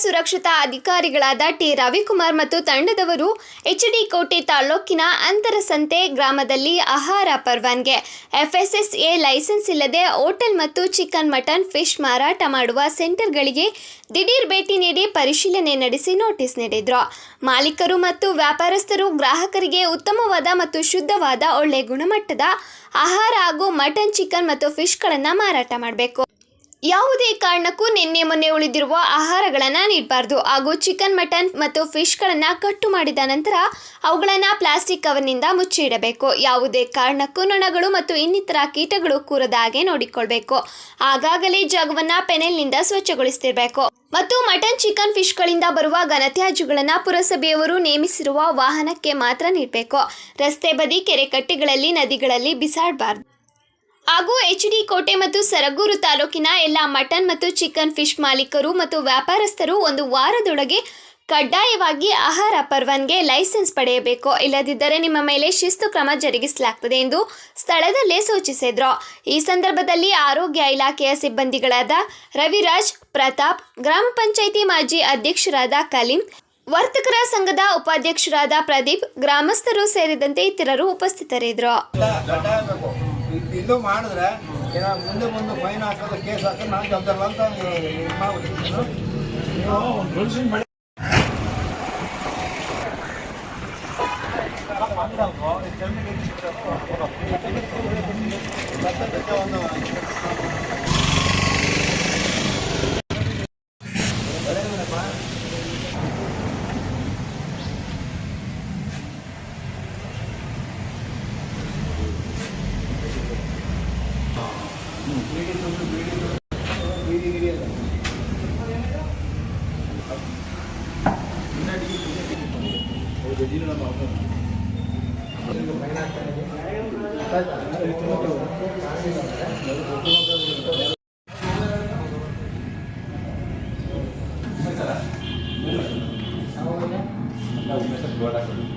ಸುರಕ್ಷತಾ ಅಧಿಕಾರಿಗಳಾದ ಟಿ. ರವಿಕುಮಾರ್ ಮತ್ತು ತಂಡದವರು ಎಚ್ಡಿ ಕೋಟೆ ತಾಲೂಕಿನ ಅಂತರಸಂತೆ ಗ್ರಾಮದಲ್ಲಿ ಆಹಾರ ಪರ್ವನ್ಗೆ ಎಫ್ಎಸ್ಎಸ್ಎ ಲೈಸೆನ್ಸ್ ಇಲ್ಲದೆ ಹೋಟೆಲ್ ಮತ್ತು ಚಿಕನ್ ಮಟನ್ ಫಿಶ್ ಮಾರಾಟ ಮಾಡುವ ಸೆಂಟರ್ಗಳಿಗೆ ದಿಢೀರ್ ಭೇಟಿ ನೀಡಿ ಪರಿಶೀಲನೆ ನಡೆಸಿ ನೋಟಿಸ್ ನೀಡಿದ್ರು. ಮಾಲೀಕರು ಮತ್ತು ವ್ಯಾಪಾರಸ್ಥರು ಗ್ರಾಹಕರಿಗೆ ಉತ್ತಮವಾದ ಮತ್ತು ಶುದ್ಧವಾದ ಒಳ್ಳೆ ಗುಣಮಟ್ಟದ ಆಹಾರ ಹಾಗೂ ಮಟನ್, ಚಿಕನ್ ಮತ್ತು ಫಿಶ್ಗಳನ್ನು ಮಾರಾಟ ಮಾಡಬೇಕು. ಯಾವುದೇ ಕಾರಣಕ್ಕೂ ನಿನ್ನೆ ಮೊನ್ನೆ ಉಳಿದಿರುವ ಆಹಾರಗಳನ್ನು ನೀಡಬಾರ್ದು. ಹಾಗೂ ಚಿಕನ್, ಮಟನ್ ಮತ್ತು ಫಿಶ್ಗಳನ್ನು ಕಟ್ಟು ಮಾಡಿದ ನಂತರ ಅವುಗಳನ್ನು ಪ್ಲಾಸ್ಟಿಕ್ ಕವರ್ನಿಂದ ಮುಚ್ಚಿ ಇಡಬೇಕು ಯಾವುದೇ ಕಾರಣಕ್ಕೂ ನೊಣಗಳು ಮತ್ತು ಇನ್ನಿತರ ಕೀಟಗಳು ಕೂರದ ಹಾಗೆ ನೋಡಿಕೊಳ್ಬೇಕು. ಆಗಾಗಲೇ ಜಾಗವನ್ನು ಪೆನೆಲ್ನಿಂದ ಸ್ವಚ್ಛಗೊಳಿಸ್ತಿರಬೇಕು. ಮತ್ತು ಮಟನ್, ಚಿಕನ್, ಫಿಶ್ಗಳಿಂದ ಬರುವ ಘನತ್ಯಾಜ್ಯಗಳನ್ನು ಪುರಸಭೆಯವರು ನೇಮಿಸಿರುವ ವಾಹನಕ್ಕೆ ಮಾತ್ರ ನೀಡಬೇಕು. ರಸ್ತೆ ಬದಿ ಕೆರೆ ಕಟ್ಟೆಗಳಲ್ಲಿ, ನದಿಗಳಲ್ಲಿ ಬಿಸಾಡಬಾರ್ದು. ಹಾಗೂ ಎಚ್ ಡಿ ಕೋಟೆ ಮತ್ತು ಸರಗೂರು ತಾಲೂಕಿನ ಎಲ್ಲ ಮಟನ್ ಮತ್ತು ಚಿಕನ್ ಫಿಶ್ ಮಾಲೀಕರು ಮತ್ತು ವ್ಯಾಪಾರಸ್ಥರು ಒಂದು ವಾರದೊಳಗೆ ಕಡ್ಡಾಯವಾಗಿ ಆಹಾರ ಪರ್ವನ್ಗೆ ಲೈಸೆನ್ಸ್ ಪಡೆಯಬೇಕು. ಇಲ್ಲದಿದ್ದರೆ ನಿಮ್ಮ ಮೇಲೆ ಶಿಸ್ತು ಕ್ರಮ ಜರುಗಿಸಲಾಗ್ತದೆ ಎಂದು ಸ್ಥಳದಲ್ಲೇ ಸೂಚಿಸಿದ್ರು. ಈ ಸಂದರ್ಭದಲ್ಲಿ ಆರೋಗ್ಯ ಇಲಾಖೆಯ ಸಿಬ್ಬಂದಿಗಳಾದ ರವಿರಾಜ್ ಪ್ರತಾಪ್, ಗ್ರಾಮ ಪಂಚಾಯಿತಿ ಮಾಜಿ ಅಧ್ಯಕ್ಷರಾದ ಕಲೀಂ, ವರ್ತಕರ ಸಂಘದ ಉಪಾಧ್ಯಕ್ಷರಾದ ಪ್ರದೀಪ್, ಗ್ರಾಮಸ್ಥರು ಸೇರಿದಂತೆ ಇತರರು ಉಪಸ್ಥಿತರಿದ್ದರು. ಇಲ್ಲೂ ಮಾಡಿದ್ರೆ ಏನ ಮುಂದೆ ಮುಂದೆ ಫೈನ್ ಹಾಕೋದು ಕೇಸ್ ಹಾಕೋದು, ನಾನು ಜವಾಬ್ದಾರ ಅಂತ ಇದು ಮಾಡ್ಬಿಟ್ಟು ಒಂದು Gracias.